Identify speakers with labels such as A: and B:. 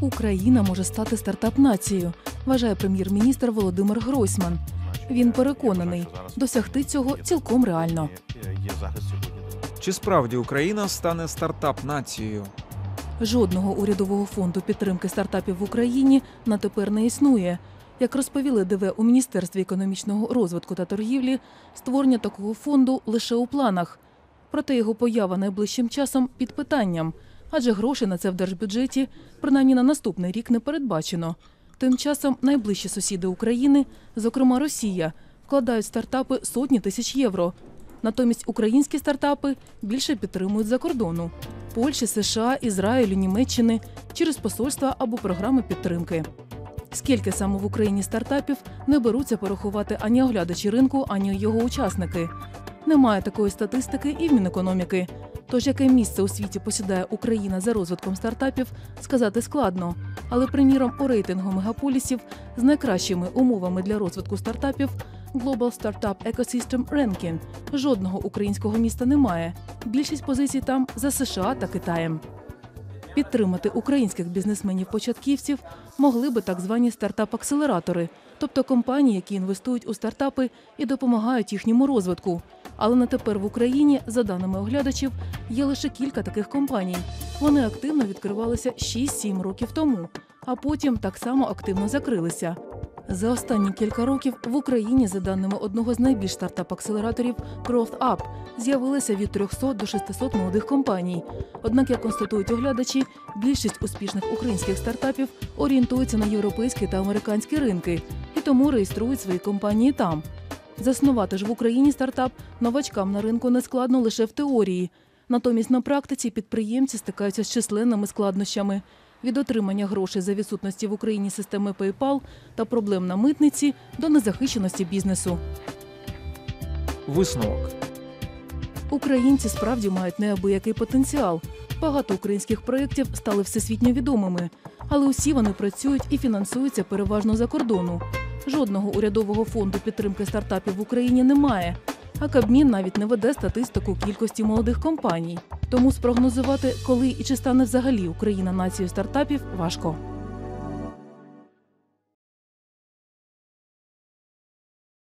A: Україна може стати стартап-нацією, вважає прем'єр-міністр Володимир Гройсман. Він переконаний, досягти цього цілком реально.
B: Чи справді Україна стане стартап-нацією?
A: Жодного урядового фонду підтримки стартапів в Україні на тепер не існує. Як розповіли ДВ у Міністерстві економічного розвитку та торгівлі, створення такого фонду лише у планах. Проте його поява найближчим часом під питанням, адже грошей на це в держбюджеті, принаймні на наступний рік, не передбачено. Тим часом найближчі сусіди України, зокрема Росія, вкладають стартапи сотні тисяч євро. Натомість українські стартапи більше підтримують за кордону Польщі, США, Ізраїлю, Німеччини через посольства або програми підтримки. Скільки саме в Україні стартапів не беруться порахувати ані оглядачі ринку, ані його учасники. Немає такої статистики і в Мінекономіки. Тож яке місце у світі посідає Україна за розвитком стартапів, сказати складно. Але, приміром, у рейтингу мегаполісів з найкращими умовами для розвитку стартапів Global Startup Ecosystem Ranking жодного українського міста немає. Більшість позицій там за США та Китаєм. Підтримати українських бізнесменів-початківців могли би так звані стартап-акселератори, тобто компанії, які інвестують у стартапи і допомагають їхньому розвитку. Але на тепер в Україні, за даними оглядачів, є лише кілька таких компаній. Вони активно відкривалися 6-7 років тому, а потім так само активно закрилися. За останні кілька років в Україні, за даними одного з найбільш стартап-акселераторів Growth Up, з'явилося від 300 до 600 молодих компаній. Однак, як констатують оглядачі, більшість успішних українських стартапів орієнтуються на європейські та американські ринки і тому реєструють свої компанії там. Заснувати ж в Україні стартап новачкам на ринку не складно лише в теорії. Натомість на практиці підприємці стикаються з численними складнощами від отримання грошей за відсутності в Україні системи PayPal та проблем на митниці до незахищеності бізнесу.
B: Висновок.
A: Українці справді мають неабиякий потенціал. Багато українських проєктів стали всесвітньо відомими, але усі вони працюють і фінансуються переважно за кордону. Жодного урядового фонду підтримки стартапів в Україні немає. А Кабмін навіть не веде статистику кількості молодих компаній. Тому спрогнозувати, коли і чи стане взагалі Україна нацією стартапів, важко.